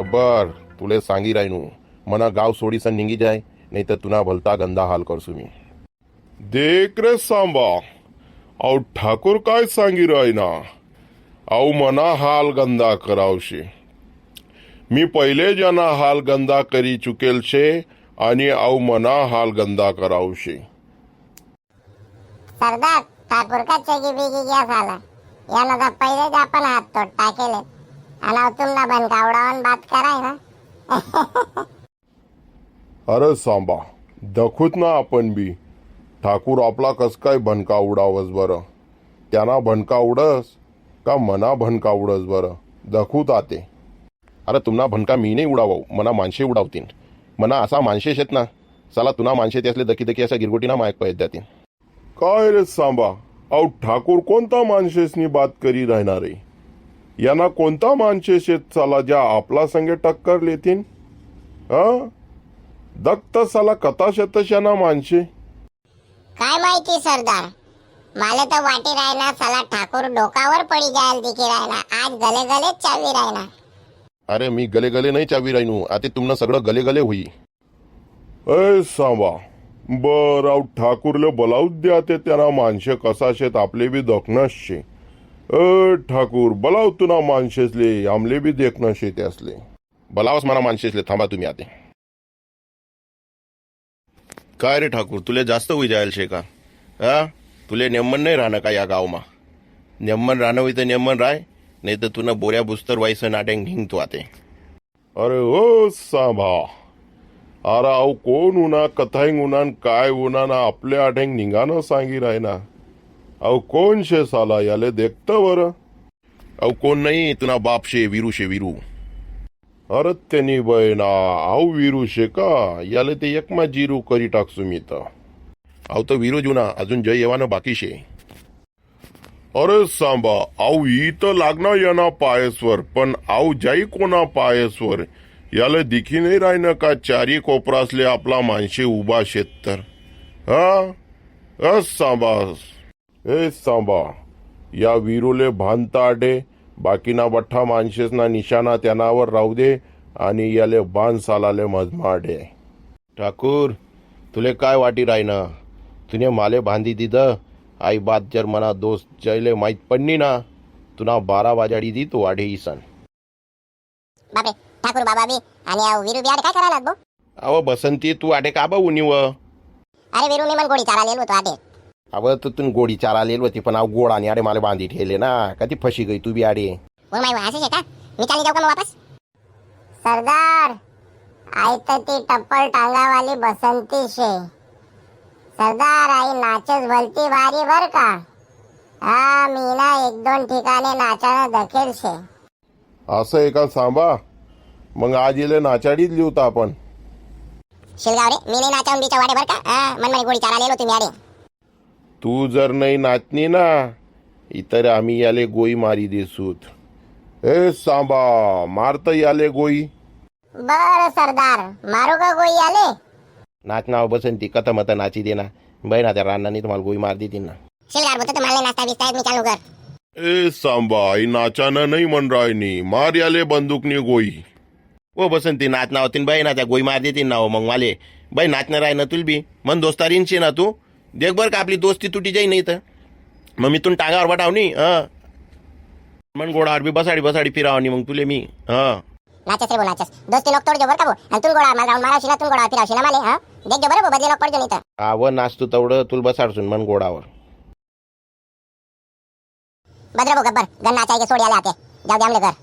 गब्बर तुले सांगी राहिनू. मना गाव सोडीसन निघी जाय नाही तर तुना भलता गंदा हाल करसू मी. देख रे सांबा अहो ठाकूर काय सांगी राहिना? अहो मना हाल गंदा करावशे. मी पहिले जना हाल गंदा करी चुकेल शे आणि अहो मना हाल गंदा करावशे. सरदार ठाकूर का चेगी बिगी गया साला? याला तर पहिले आपण हात तोड टाकेले बात कराय ना. अरे सांबा दखूत ना आपण बी. ठाकूर आपला कस काय भनका उडावस बरं? त्यांना भनका उडस का मना भनका उडस बरं? दखूत आते. अरे तुम्हाला भनका मी नाही उडावं मना माणसे उडावतीन. मना असा माणशेश आहेत ना चला तुना माणशे ते असले दकी दकी अशा गिरगोटीना मायक पळत जातील काय रे सांबा अहो ठाकूर कोणता माणशेसनी बात करी राहणार? आहे यांना कोणता माणशेश येत चला ज्या आपला संगे टक्कर लेतीन? हा? दत्त साला कथा शतशाना माणसे. काय माहिती सरदार? मला तर वाटी राहिना साला ठाकूर डोकावर पडी जायला दिकी राहिना आज गले गलेच चावी राहिना अरे मी गले गले नाही चावी राहिनू आता तुमनं सगळं गले गले होई. अय सांबा. बर आव ठाकूरले बोलावूच द्या ते. त्यांना माणसे कसा शेत आपले बी दखणच शे अ ठाकूर बोलाव तुना मानशेसले आमले बी देखणं शेते असले. बलावस मला मानशेसले थांबा तुम्ही आते काय रे ठाकूर तुले जास्त होई जायल शे का? हा तुले नेमन नाही राहणं का या गावमा? नेमन राहणं होई तर नेमन राय नाही तर तुला बोऱ्या बुस्तर व्हायचं नाट्याक तू आते. अरे ओ सांभा. अरे अहो कोण उन्हा कथाईंग उन्हान काय उन्हा ना आपल्या आठ्यांग निघानं सांगी राय ना अहो कोण शे साला याले देखत बरं? अहो कोण नाही तुना बाप शे विरू शे विरू. अरे त्यांनी बयना अहो विरू शे का? याले ते एकमा जिरू करी टाकसू मी तर अहो तर विरू जुना अजून जय येवानं बाकी शे. अरे सांबा आऊ ई तर लागना याना पायसवर पण आऊ जाई कोणा पायसवर? याला दिखी नाही राहिनं का चारी कोपरासले आपला माणशे उभा शेत तर हा? अस सांबा ए सांबा. या विरूले भानता आडे. बाकीना बठ्ठा माणशेसना निशाणा त्यानावर राहू दे आणि याले बाण सालाले मजमाडे ठाकूर तुले काय वाटी राहिना तुने माले बांधी दिदं. आई बात जर मना दोस्त जयले माहीत पडली ना तुना बारा वाजाडी दी तो वाढे इसन बापरे ठाकूर बाबा बी आणि अहो विरू बियाड काय करायला अव बसंती तू आडे का बा उनिव अरे विरू मी मन गोडी चारा लिहिलो होतो आटे अव तू तुन गोडी चारा आलेली होती पण अव गोड आणि आडे मला बांधी ठेवले ना. का ती फशी गई तू बी आडे. बोल माई असं का? मी चाली जाऊ का मग वापस? सरदार आई तर ती टप्पल टांगावाली बसंती शे सरदार आई नाचच भलती भारी बर का? हा मी ना एक दोन ठिकाणी नाचानं दखेल शे असं आहे का? सांबा मग आज येले नाचाडीच लिहता आपण. शिलगाव रे मी नाही नाचावून बिचा वाडे बर का? हा मन गोडी चारा लिहिलो तुम्ही अरे तू जर नाही नाचनी ना इतर आम्ही याले गोई मारी देसूत. ए सांबा मारत याले गोई? बर सरदार. मारू का गोई आले नाचना बसंती कथा मत नाची दे ना बाई ना त्या रानाने तुम्हाला गोई मार देतील ना. शिलगार बोलतो तुम्हाला नाश्ता बिस्ता आहे, मी चालू कर. ए सांबा आई नाचानं नाही म्हण रायनी मार याले बंदूकनी गोई. ओ बसंती नाचना होतीन बाई ना त्या गोई मार देतीन ना हो मग माले. बाई नाचणं राय ना तुल बी मन दोस्तारींशी ना तू? देख बर का आपली दोस्ती तुटी जाई नाही तर मग मी तुन टांगावर बटावनी हा. मन गोडावर बी बसाडी बसाडी फिरावनी मग तुले मी हा. नाचस रे बो नाचस. दोस्ती लोक तोडजो बर का बो आणि तुल गोडा मला मारावशी ना तुल गोडा फिरावशी ना माले हा? देखजो बरं बो बदले लोक पडजो नाही तर आव नाचतो तेवढं तुल बसाडसून मन गोडावर. भद्र बो गब्बर गन्ना चाहिए सोड आले आते जाऊ दे घर.